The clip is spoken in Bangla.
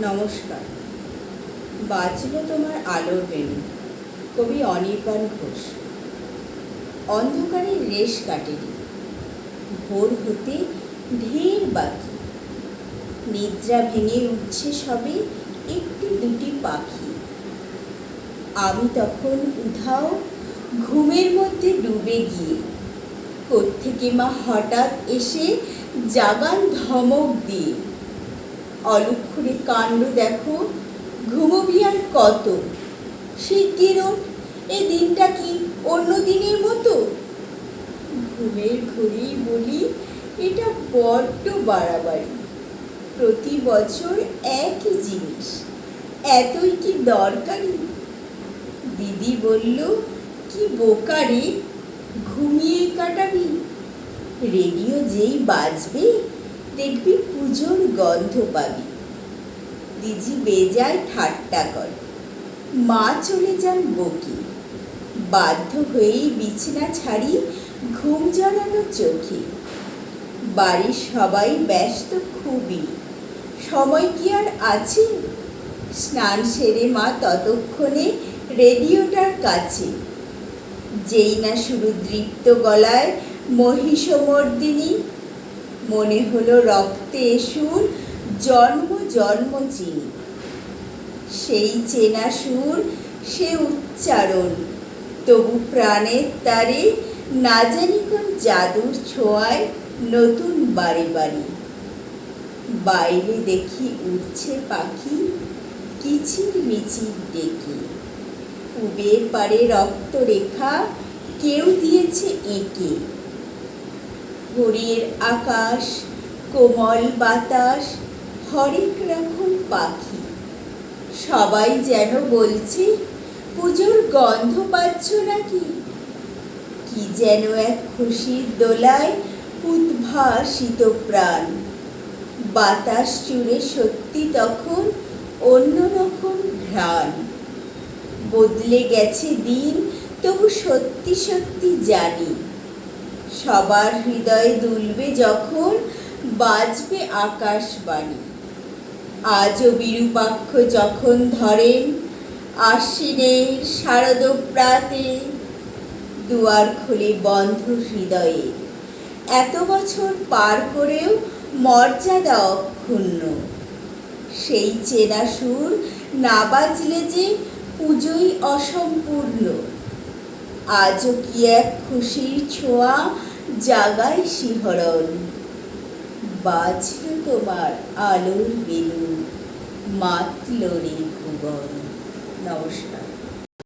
নমস্কার। বাঁচল তোমার আলোর বেণু, কবি অনির্বাণ ঘোষ। অন্ধকারের রেশ কাটেনি। ভোর হতে ঢের বাকি। নিদ্রা ভেঙে উঠছে সবে একটি দুটি পাখি। আমি তখন উধাও ঘুমের মধ্যে ডুবে গিয়ে, কোত্থেকে মা হঠাৎ এসে জাগান ধমক দিয়ে অলক্ষণে কাণ্ড দেখো, ঘুমবি আর কত? শিগগির এই দিনটা কি অন্য দিনের মতো? ঘুমের ঘড়ি বলি, এটা বড্ড বাড়াবাড়ি। প্রতি বছর একই জিনিস, এতই কি দরকারি? দিদি বলল, কি বোকারে ঘুমিয়ে কাটাবি। রেডিও যেই বাজবে দেখবি পুজোর গন্ধ পাবি। দিজি বেজায় ঠাট্টা করে। মা চলে যান বকি। বাধ্য হয়েই বিছানা ছাড়ি ঘুম জড়ানো চোখে। বাড়ির সবাই ব্যস্ত খুবই। সময় কি আর আছে? স্নান সেরে মা ততক্ষণে রেডিওটার কাছে। যেই না শুরু দৃপ্ত গলায় মহিষমর্দিনী মনে হলো রক্তে সুর, জন্ম জন্ম চিনি। সেই চেনা সুর, সে উচ্চারণ। তবু প্রাণের তারে না জানি কোন জাদুর ছোঁয়ায় নতুন বাড়ি বাড়ি। বাইরে দেখি উঠছে পাখি, কিচির মিচির ডেকে। পুবের পারে রক্তরেখা, কেউ দিয়েছে এঁকে। ভোরের আকাশ, কোমল বাতাস, হরেক রকম পাখি। সবাই যেন বলছে, পুজোর গন্ধ পাচ্ছ নাকি? কি যেন এক খুশির দোলায় উদ্ভাসিত প্রাণ। বাতাস জুড়ে সত্যি তখন অন্যরকম ঘ্রাণ। বদলে গেছে দিন, তবু সত্যি সত্যি জানি। সবার হৃদয় দুলবে যখন বাজবে আকাশবাণী। আজও বিরূপাক্ষ যখন ধরেন আশ্বিনের শারদ প্রাতে দুয়ার খুলে বন্ধ হৃদয়ে। এত বছর পার করেও মর্যাদা অক্ষুণ্ণ। সেই চেনা সুর না বাজলে যে পুজোই অসম্পূর্ণ। আজও কি এক খুশির ছোঁয়া জাগায় শিহরণ। বাজল তোমার আলোর বেলুন, মাতল রে ভুবন। নমস্কার।